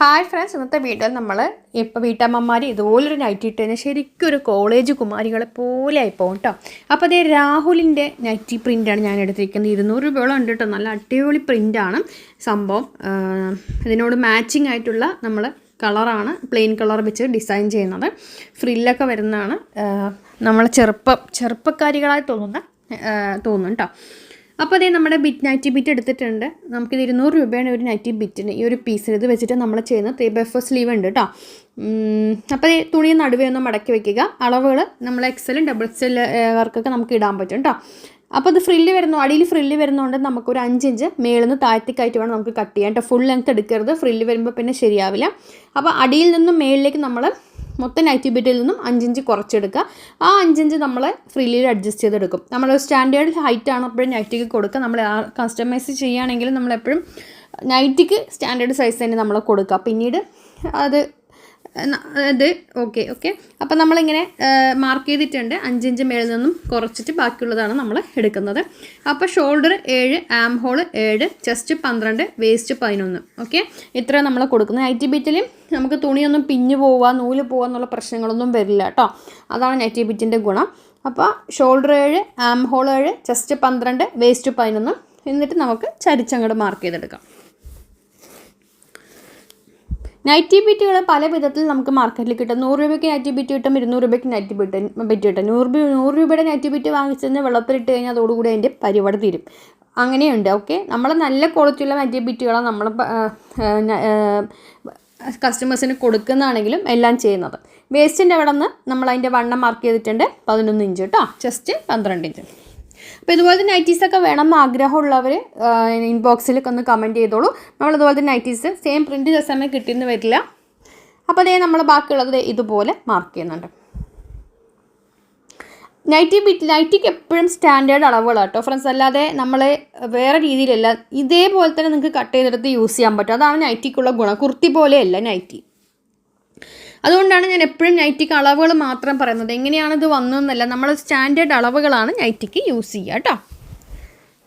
Hi friends ഇന്നത്തെ വീഡിയോയിൽ നമ്മൾ ഇപ്പോൾ വീട്ടമ്മമാർ ഇതുപോലൊരു നൈറ്റി ഇട്ട് കഴിഞ്ഞാൽ ശരിക്കും ഒരു കോളേജ് കുമാരികളെ പോലെ ആയിപ്പോകും കേട്ടോ അപ്പോൾ അതേ രാഹുലിന്റെ നൈറ്റി പ്രിന്റാണ് ഞാൻ എടുത്തിരിക്കുന്നത്. ഇരുന്നൂറ് രൂപയോളം ഉണ്ട് കേട്ടോ നല്ല അടിപൊളി പ്രിന്റാണ് സംഭവം ഇതിനോട് മാച്ചിങ് ആയിട്ടുള്ള നമ്മൾ കളറാണ് പ്ലെയിൻ കളർ വെച്ച് ഡിസൈൻ ചെയ്യുന്നത്. ഫ്രില്ലൊക്കെ വരുന്നതാണ്. നമ്മൾ ചെറുപ്പം ചെറുപ്പക്കാരികളായി തോന്നുന്ന തോന്നുന്നു തോന്നും കേട്ടോ അപ്പോൾ അതേ നമ്മുടെ ബിറ്റ് നൈറ്റി ബിറ്റ് എടുത്തിട്ടുണ്ട്. നമുക്കിത് ഇരുന്നൂറ് രൂപയാണ് ഒരു നൈറ്റി ബിറ്റിന് ഈ ഒരു പീസിൽ ഇത് വെച്ചിട്ട് നമ്മൾ ചെയ്യുന്ന ത്രീ ബൈ ഫോർ സ്ലീവ് ഉണ്ട് കേട്ടോ അപ്പോൾ ഈ തുണി നടുവേ ഒന്ന് മടക്കി വെക്കുക. അളവുകൾ നമ്മൾ എക്സലും ഡബിൾ എക്സൽ വർക്കൊക്കെ നമുക്ക് ഇടാൻ പറ്റും കേട്ടോ അപ്പോൾ അത് ഫ്രില്ല് വരുന്നു അടിയിൽ ഫ്രില്ല് വരുന്നതുകൊണ്ട് നമുക്കൊരു അഞ്ചിഞ്ച് മേളിൽ നിന്ന് താഴ്ത്തിക്കായിട്ട് വേണം നമുക്ക് കട്ട് ചെയ്യാം കേട്ടോ ഫുൾ ലെങ്ത് എടുക്കരുത്. ഫ്രില്ല് വരുമ്പോൾ പിന്നെ ശരിയാവില്ല. അപ്പോൾ അടിയിൽ നിന്നും മേളിലേക്ക് നമ്മൾ മൊത്തം നൈറ്റി ബിറ്റിൽ നിന്നും അഞ്ചിഞ്ച് കുറച്ചെടുക്കുക. ആ അഞ്ചിഞ്ച് നമ്മൾ ഫ്രീലി അഡ്ജസ്റ്റ് ചെയ്തെടുക്കും. നമ്മൾ സ്റ്റാൻഡേർഡ് ഹൈറ്റ് ആണ് അപ്പോഴും നൈറ്റിക്ക് കൊടുക്കുക. നമ്മൾ കസ്റ്റമൈസ് ചെയ്യുകയാണെങ്കിൽ നമ്മളെപ്പോഴും നൈറ്റിക്ക് സ്റ്റാൻഡേർഡ് സൈസ് തന്നെ നമ്മൾ കൊടുക്കുക. പിന്നീട് അത് ഇത് ഓക്കെ ഓക്കെ അപ്പോൾ നമ്മളിങ്ങനെ മാർക്ക് ചെയ്തിട്ടുണ്ട്. അഞ്ചിഞ്ച് മേളിൽ നിന്നും കുറച്ചിട്ട് ബാക്കിയുള്ളതാണ് നമ്മൾ എടുക്കുന്നത്. അപ്പോൾ ഷോൾഡർ ഏഴ് ആം ഹോൾ ഏഴ് ചെസ്റ്റ് പന്ത്രണ്ട് വേസ്റ്റ് പതിനൊന്ന്. ഓക്കെ ഇത്ര നമ്മൾ കൊടുക്കുന്നത്. നൈറ്റി ബിറ്റിൽ നമുക്ക് തുണിയൊന്നും പിഞ്ഞു പോവുക നൂൽ പോവുക എന്നുള്ള പ്രശ്നങ്ങളൊന്നും വരില്ല കേട്ടോ അതാണ് നൈറ്റി ബിറ്റിന്റെ ഗുണം. അപ്പോൾ ഷോൾഡർ ഏഴ് ആം ഹോൾ ഏഴ് ചെസ്റ്റ് പന്ത്രണ്ട് വേസ്റ്റ് പതിനൊന്ന്. എന്നിട്ട് നമുക്ക് ചരിച്ചങ്ങോട്ട് മാർക്ക് ചെയ്തെടുക്കാം. നൈറ്റി ബിറ്റുകൾ പല വിധത്തിൽ നമുക്ക് മാർക്കറ്റിൽ കിട്ടും. നൂറ് രൂപയ്ക്ക് നൈറ്റി ബിറ്റ് കിട്ടും ഇരുന്നൂറ് രൂപയ്ക്ക് നൈറ്റി ബിറ്റ് ബിറ്റ് കിട്ടും. നൂറ് രൂപ നൂറ് രൂപയുടെ നൈറ്റി ബിറ്റ് വാങ്ങിച്ചതിന് വെള്ളത്തിലിട്ട് കഴിഞ്ഞാൽ അതോടുകൂടി അതിന്റെ പരിപാടി തീരും. അങ്ങനെയുണ്ട് ഓക്കെ നമ്മൾ നല്ല ക്വാളിറ്റിയുള്ള നൈറ്റി ബിറ്റുകളാണ് നമ്മൾ കസ്റ്റമേഴ്സിന് കൊടുക്കുന്നതാണെങ്കിലും എല്ലാം ചെയ്യുന്നത്. വേസ്റ്റിന്റെ അവിടെ നിന്ന് നമ്മൾ അതിന്റെ വണ്ണം മാർക്ക് ചെയ്തിട്ടുണ്ട് പതിനൊന്ന് ഇഞ്ച് കേട്ടോ ജസ്റ്റ് പന്ത്രണ്ട് ഇഞ്ച് അപ്പോൾ ഇതുപോലത്തെ നൈറ്റീസൊക്കെ എന്ന് ആഗ്രഹമുള്ളവർ ഇൻബോക്സിലൊക്കെ ഒന്ന് കമന്റ് ചെയ്തോളൂ. നമ്മൾ ഇതുപോലത്തെ നൈറ്റീസ് സെയിം പ്രിന്റ് സമയം കിട്ടിയെന്ന് വരില്ല. അപ്പോൾ അതേ നമ്മൾ ബാക്കിയുള്ളത് ഇതുപോലെ മാർക്ക് ചെയ്യുന്നുണ്ട്. നൈറ്റി ബിറ്റ് നൈറ്റിക്ക് എപ്പോഴും സ്റ്റാൻഡേർഡ് അളവുകളാണ് കേട്ടോ ഫ്രണ്ട്സ് അല്ലാതെ നമ്മൾ വേറെ രീതിയിലല്ല ഇതേപോലെ തന്നെ നിങ്ങൾക്ക് കട്ട് ചെയ്തെടുത്ത് യൂസ് ചെയ്യാൻ പറ്റും. അതാണ് നൈറ്റിക്കുള്ള ഗുണം. കുർത്തി പോലെയല്ല നൈറ്റി അതുകൊണ്ടാണ് ഞാൻ എപ്പോഴും നൈറ്റിക്ക് അളവുകൾ മാത്രം പറയുന്നത്. എങ്ങനെയാണ് ഇത് വന്നതെന്നല്ല. നമ്മൾ സ്റ്റാൻഡേർഡ് അളവുകളാണ് നൈറ്റിക്ക് യൂസ് ചെയ്യുക കേട്ടോ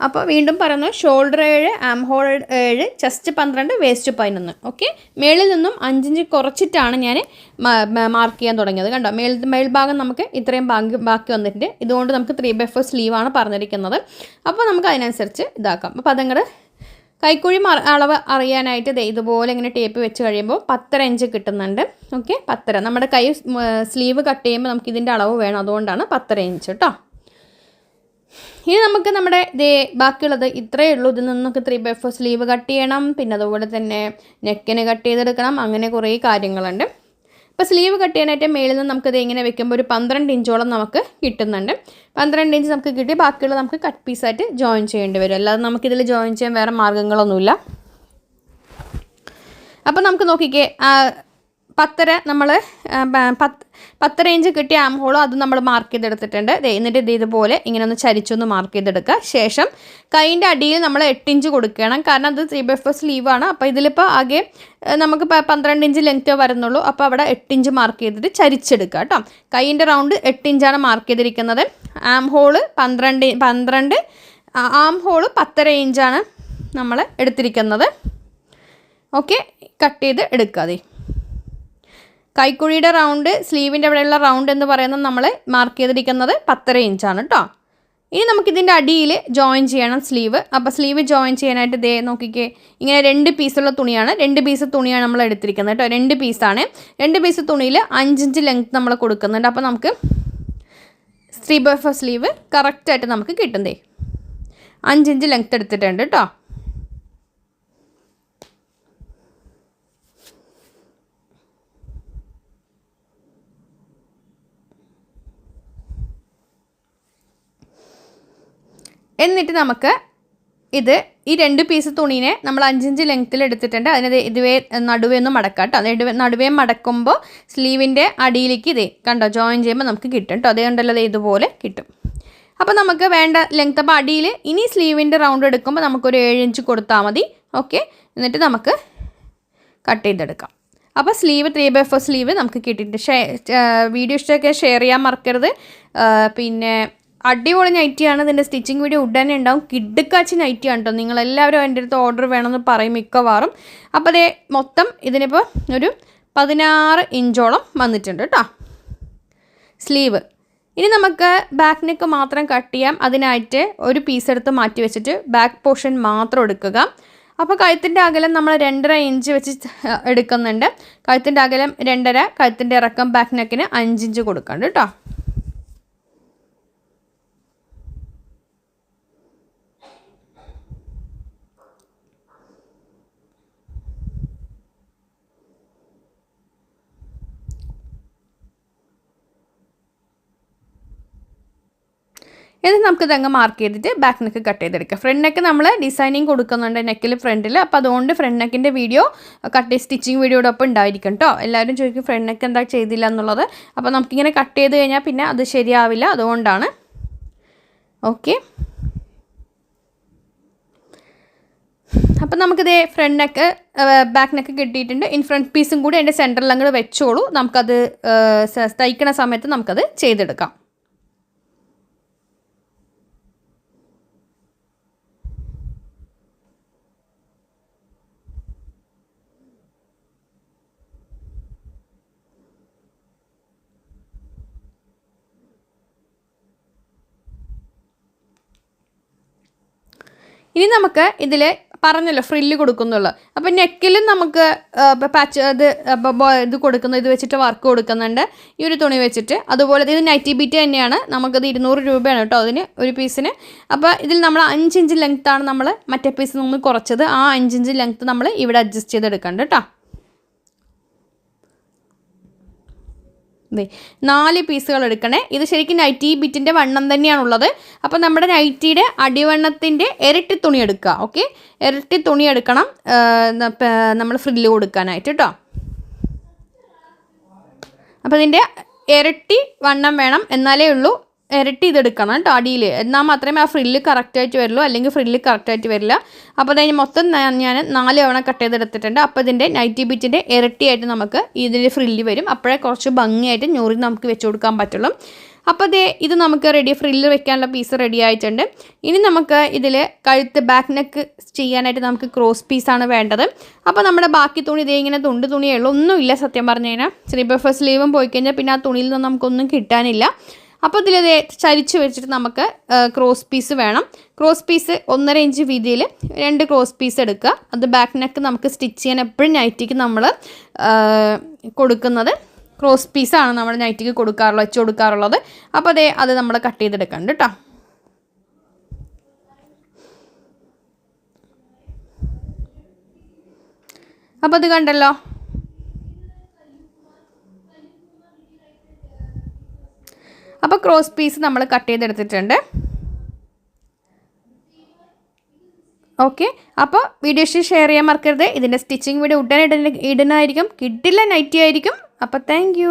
അപ്പോൾ വീണ്ടും പറയുന്നു ഷോൾഡർ ഏഴ് ആം ഹോൾ ഏഴ് ചെസ്റ്റ് പന്ത്രണ്ട് വേസ്റ്റ് പതിനൊന്ന്. ഓക്കെ മേളിൽ നിന്നും അഞ്ചിഞ്ച് കുറച്ചിട്ടാണ് ഞാൻ മാർക്ക് ചെയ്യാൻ തുടങ്ങിയത്. കണ്ടോ? മേൽ മേൽഭാഗം നമുക്ക് ഇത്രയും ബാക്കി ബാക്കി വന്നിട്ടുണ്ട്. ഇതുകൊണ്ട് നമുക്ക് ത്രീ ബൈ ഫോർ സ്ലീവാണ് പറഞ്ഞിരിക്കുന്നത്. അപ്പോൾ നമുക്ക് അതിനനുസരിച്ച് ഇതാക്കാം. അപ്പോൾ അതങ്ങോട്ട് കൈക്കുഴി അളവ് അറിയാനായിട്ട് ദേ ഇതുപോലെ ഇങ്ങനെ ടേപ്പ് വെച്ച് കഴിയുമ്പോൾ പത്തര ഇഞ്ച് കിട്ടുന്നുണ്ട്. ഓക്കെ പത്തര. നമ്മുടെ കൈ സ്ലീവ് കട്ട് ചെയ്യുമ്പോൾ നമുക്ക് ഇതിന്റെ അളവ് വേണം. അതുകൊണ്ടാണ് പത്തര ഇഞ്ച് കേട്ടോ ഇനി നമുക്ക് നമ്മുടെ ദേ ബാക്കിയുള്ളത് ഇത്രയേ ഉള്ളൂ. ഇതിൽ നിന്നൊക്കെ three by four sleeve cut ചെയ്യണം. പിന്നെ അതുപോലെ തന്നെ നെക്കിന് കട്ട് ചെയ്തെടുക്കണം. അങ്ങനെ കുറേ കാര്യങ്ങളുണ്ട്. ഇപ്പോൾ സ്ലീവ് കട്ട് ചെയ്യാനായിട്ട് മേളിൽ നിന്ന് നമുക്കിത് ഇങ്ങനെ വെക്കുമ്പോൾ ഒരു പന്ത്രണ്ട് ഇഞ്ചോളം നമുക്ക് കിട്ടുന്നുണ്ട്. പന്ത്രണ്ട് ഇഞ്ച് നമുക്ക് കിട്ടി. ബാക്കിയുള്ള നമുക്ക് കട്ട് പീസായിട്ട് ജോയിൻ ചെയ്യേണ്ടി വരും. അല്ലാതെ നമുക്കിതിൽ ജോയിൻ ചെയ്യാൻ വേറെ മാർഗങ്ങളൊന്നുമില്ല അപ്പോൾ നമുക്ക് നോക്കിക്കേ പത്തര നമ്മൾ പത്ത് പത്തര ഇഞ്ച് കിട്ടിയ ആം ഹോളും അത് നമ്മൾ മാർക്ക് ചെയ്തെടുത്തിട്ടുണ്ട്. എന്നിട്ട് ഇത് ഇതുപോലെ ഇങ്ങനെ ഒന്ന് ചരിച്ചൊന്ന് മാർക്ക് ചെയ്തെടുക്കുക. ശേഷം കൈയിന്റെ അടിയിൽ നമ്മൾ എട്ട് ഇഞ്ച് കൊടുക്കണം. കാരണം അത് ത്രീ ബൈ ഫോർ സ്ലീവാണ് അപ്പോൾ ഇതിലിപ്പോൾ ആകെ നമുക്ക് പന്ത്രണ്ട് ഇഞ്ച് ലെങ്ത് വരുന്നുള്ളൂ. അപ്പോൾ അവിടെ എട്ട് ഇഞ്ച് മാർക്ക് ചെയ്തിട്ട് ചരിച്ചെടുക്കുക കേട്ടോ. കൈയിന്റെ റൗണ്ട് എട്ട് ഇഞ്ചാണ് മാർക്ക് ചെയ്തിരിക്കുന്നത്. ആം ഹോൾ പന്ത്രണ്ട് പന്ത്രണ്ട് ആ- ഹോൾ പത്തര ഇഞ്ചാണ് നമ്മൾ എടുത്തിരിക്കുന്നത്. ഓക്കെ കട്ട് ചെയ്ത് എടുക്കാതെ കൈക്കുഴിയുടെ റൗണ്ട് സ്ലീവിന്റെ അവിടെയുള്ള റൗണ്ട് എന്ന് പറയുന്നത് നമ്മൾ മാർക്ക് ചെയ്തിരിക്കുന്നത് പത്തര ഇഞ്ചാണ് കേട്ടോ ഇനി നമുക്കിതിന്റെ അടിയിൽ ജോയിൻ ചെയ്യണം സ്ലീവ്. അപ്പോൾ സ്ലീവ് ജോയിൻ ചെയ്യാനായിട്ട് ദേ നോക്കിക്കേ ഇങ്ങനെ രണ്ട് പീസുള്ള തുണിയാണ്. രണ്ട് പീസ് തുണിയാണ് നമ്മൾ എടുത്തിരിക്കുന്നത് കേട്ടോ രണ്ട് പീസാണ് രണ്ട് പീസ് തുണിയിൽ അഞ്ചിഞ്ച് ലെങ്ത് നമ്മൾ കൊടുക്കുന്നുണ്ട്. അപ്പോൾ നമുക്ക് സ്ത്രീ ബൈ ഫോർ സ്ലീവ് കറക്റ്റായിട്ട് നമുക്ക് കിട്ടുന്നേ അഞ്ചിഞ്ച് ലെങ്ത് എടുത്തിട്ടുണ്ട് കേട്ടോ എന്നിട്ട് നമുക്ക് ഇത് ഈ രണ്ട് പീസ് തുണീനെ നമ്മൾ അഞ്ചിഞ്ച് ലെങ്ത്തിൽ എടുത്തിട്ടുണ്ട്. അതിന് ഇതുവേ നടുവേ ഒന്ന് മടക്കാം കേട്ടോ നടുവേ നടുവേ മടക്കുമ്പോൾ സ്ലീവിന്റെ അടിയിലേക്ക് ഇതേ കണ്ടോ ജോയിൻ ചെയ്യുമ്പോൾ നമുക്ക് കിട്ടും കേട്ടോ അതേ കണ്ടല്ലോ ഇതുപോലെ കിട്ടും. അപ്പോൾ നമുക്ക് വേണ്ട ലെങ്ത് അപ്പോൾ അടിയിൽ ഇനി സ്ലീവിന്റെ റൗണ്ട് എടുക്കുമ്പോൾ നമുക്കൊരു ഏഴ് ഇഞ്ച് കൊടുത്താൽ മതി. ഓക്കെ എന്നിട്ട് നമുക്ക് കട്ട് ചെയ്തെടുക്കാം. അപ്പോൾ sleeve three by four sleeve നമുക്ക് കിട്ടിയിട്ടുണ്ട്. വീഡിയോ ഇഷ്ടമൊക്കെ ഷെയർ ചെയ്യാൻ മറക്കരുത്. പിന്നെ അടിപൊളി നൈറ്റിയാണ് ഇതിന്റെ സ്റ്റിച്ചിങ് വീഡിയോ ഉടനെ ഉണ്ടാവും. കിഡ്ക്കാച്ചി നൈറ്റിയാണ് കേട്ടോ നിങ്ങളെല്ലാവരും എന്റെ അടുത്ത് ഓർഡർ വേണമെന്ന് പറയും മിക്കവാറും. അപ്പോൾ അതേ മൊത്തം ഇതിനിപ്പോൾ ഒരു പതിനാറ് ഇഞ്ചോളം വന്നിട്ടുണ്ട് കേട്ടോ സ്ലീവ്. ഇനി നമുക്ക് ബാക്ക് നെക്ക് മാത്രം കട്ട് ചെയ്യാം. അതിനായിട്ട് ഒരു പീസ് എടുത്ത് മാറ്റി വെച്ചിട്ട് ബാക്ക് പോർഷൻ മാത്രം എടുക്കുക. അപ്പോൾ കഴുത്തിന്റെ അകലം നമ്മൾ രണ്ടര ഇഞ്ച് വെച്ച് എടുക്കുന്നുണ്ട്. കഴുത്തിന്റെ അകലം രണ്ടര കഴുത്തിന്റെ ഇറക്കം ബാക്ക് നെക്കിന് അഞ്ചിഞ്ച് കൊടുക്കണം കേട്ടോ എന്നിട്ട് നമുക്ക് ഇതങ്ങ് മാർക്ക് ചെയ്തിട്ട് ബാക്ക് നെക്ക് കട്ട് ചെയ്തെടുക്കാം. ഫ്രണ്ട് നെക്ക് നമ്മൾ ഡിസൈനിങ് കൊടുക്കുന്നുണ്ട് നെക്കിൽ ഫ്രണ്ടിൽ അപ്പോൾ അതുകൊണ്ട് ഫ്രണ്ട് നെക്കിന്റെ വീഡിയോ കട്ട് സ്റ്റിച്ചിങ് വീഡിയോടൊപ്പം ഉണ്ടായിരിക്കും കേട്ടോ എല്ലാവരും ചോദിക്കും ഫ്രണ്ട് നെക്ക് എന്താ ചെയ്തില്ല എന്നുള്ളത്. അപ്പോൾ നമുക്കിങ്ങനെ കട്ട് ചെയ്ത് കഴിഞ്ഞാൽ പിന്നെ അത് ശരിയാവില്ല. അതുകൊണ്ടാണ്. ഓക്കെ അപ്പം നമുക്കിത് ഫ്രണ്ട് നെക്ക് ബാക്ക് നെക്ക് കിട്ടിയിട്ടുണ്ട്. ഇൻ ഫ്രണ്ട് പീസും കൂടി അതിന്റെ സെന്ററിൽ അങ്ങോട്ട് വെച്ചോളൂ. നമുക്കത് തയ്ക്കണ സമയത്ത് നമുക്കത് ചെയ്തെടുക്കാം. ഇനി നമുക്ക് ഇതിൽ പറഞ്ഞല്ലോ ഫ്രില്ല് കൊടുക്കുന്നുള്ളു. അപ്പോൾ നെക്കിലും നമുക്ക് പാച്ച് ഇത് ഇത് കൊടുക്കുന്നു ഇത് വെച്ചിട്ട് വർക്ക് കൊടുക്കുന്നുണ്ട്. ഈ ഒരു തുണി വെച്ചിട്ട് അതുപോലെ ഇത് നൈറ്റി ബീറ്റ് തന്നെയാണ്. നമുക്കത് ഇരുന്നൂറ് രൂപയാണ് കേട്ടോ അതിന് ഒരു പീസിന് അപ്പോൾ ഇതിൽ നമ്മൾ അഞ്ചിഞ്ച് ലെങ്ത്താണ് നമ്മൾ മറ്റേ പീസിൽ നിന്ന് കുറച്ചത്. ആ അഞ്ചിഞ്ച് ലെങ്ത്ത് നമ്മൾ ഇവിടെ അഡ്ജസ്റ്റ് ചെയ്തെടുക്കണ്ട കേട്ടോ. നാല് പീസുകൾ എടുക്കണേ. ഇത് ശരിക്കും നൈറ്റി ബിറ്റിന്റെ വണ്ണം തന്നെയാണുള്ളത്. അപ്പോൾ നമ്മുടെ നൈറ്റിയുടെ അടിവണ്ണത്തിന്റെ ഇരട്ടി തുണി എടുക്കുക ഓക്കെ ഇരട്ടി തുണി എടുക്കണം. നമ്മൾ ഫ്രില്ല് കൊടുക്കാനായിട്ട് കേട്ടോ അപ്പോൾ ഇതിന്റെ ഇരട്ടി വണ്ണം വേണം. എന്നാലേ ഉള്ളൂ. ഇരട്ടി ഇതെടുക്കണം കേട്ടോ അടിയിൽ എന്നാൽ മാത്രമേ ആ ഫ്രില്ല് കറക്റ്റായിട്ട് വരുള്ളൂ അല്ലെങ്കിൽ ഫ്രില്ല് കറക്റ്റായിട്ട് വരില്ല. അപ്പോൾ അതിന് മൊത്തം ഞാൻ നാല് തവണ കട്ട് ചെയ്തെടുത്തിട്ടുണ്ട്. അപ്പോൾ ഇതിന്റെ നൈറ്റി ബിറ്റിന്റെ ഇരട്ടിയായിട്ട് നമുക്ക് ഇതിന്റെ ഫ്രില്ല് വരും. അപ്പോഴേ കുറച്ച് ഭംഗിയായിട്ട് ഞൊറി നമുക്ക് വെച്ച് കൊടുക്കാൻ പറ്റുള്ളൂ. അപ്പോൾ അതേ ഇത് നമുക്ക് റെഡി ഫ്രില്ല് വെക്കാനുള്ള പീസ് റെഡി ആയിട്ടുണ്ട്. ഇനി നമുക്ക് ഇതിൽ കഴുത്ത് ബാക്ക് നെക്ക് ചെയ്യാനായിട്ട് നമുക്ക് ക്രോസ് പീസാണ് വേണ്ടത്. അപ്പോൾ നമ്മുടെ ബാക്കി തുണി ഇതേ ഇങ്ങനെ തുണ്ട് തുണിയേ ഉള്ളൂ. ഒന്നുമില്ല സത്യം പറഞ്ഞു കഴിഞ്ഞാൽ. സ്ലീവ് ബഫർ സ്ലീവും പോയി കഴിഞ്ഞാൽ പിന്നെ ആ തുണിയിൽ നിന്ന് നമുക്കൊന്നും കിട്ടാനില്ല. അപ്പോൾ ഇതിൽ ചരിച്ച് വെച്ചിട്ട് നമുക്ക് ക്രോസ് പീസ് വേണം. ക്രോസ് പീസ് ഒന്നര ഇഞ്ച് വീതിയിൽ രണ്ട് ക്രോസ് പീസ് എടുക്കുക. അത് ബാക്ക് നെക്ക് നമുക്ക് സ്റ്റിച്ച് ചെയ്യാൻ എപ്പോഴും നൈറ്റിക്ക് നമ്മൾ കൊടുക്കുന്നത്. ക്രോസ് പീസാണ് നമ്മൾ നൈറ്റിക്ക് കൊടുക്കാറുള്ളത് വെച്ച് കൊടുക്കാറുള്ളത്. അപ്പോൾ അതേ അത് നമ്മൾ കട്ട് ചെയ്തെടുക്കണ്ട് കേട്ടോ അപ്പോൾ അത് കണ്ടല്ലോ. അപ്പോൾ ക്രോസ് പീസ് നമ്മൾ കട്ട് ചെയ്തെടുത്തിട്ടുണ്ട്. ഓക്കെ അപ്പോൾ വീഡിയോ ഷെയർ ചെയ്യാൻ മറക്കരുത്. ഇതിന്റെ സ്റ്റിച്ചിങ് വീഡിയോ ഉടനെ ഇടുന്നതായിരിക്കും കിട്ടില്ല നൈറ്റി ആയിരിക്കും. അപ്പോൾ താങ്ക്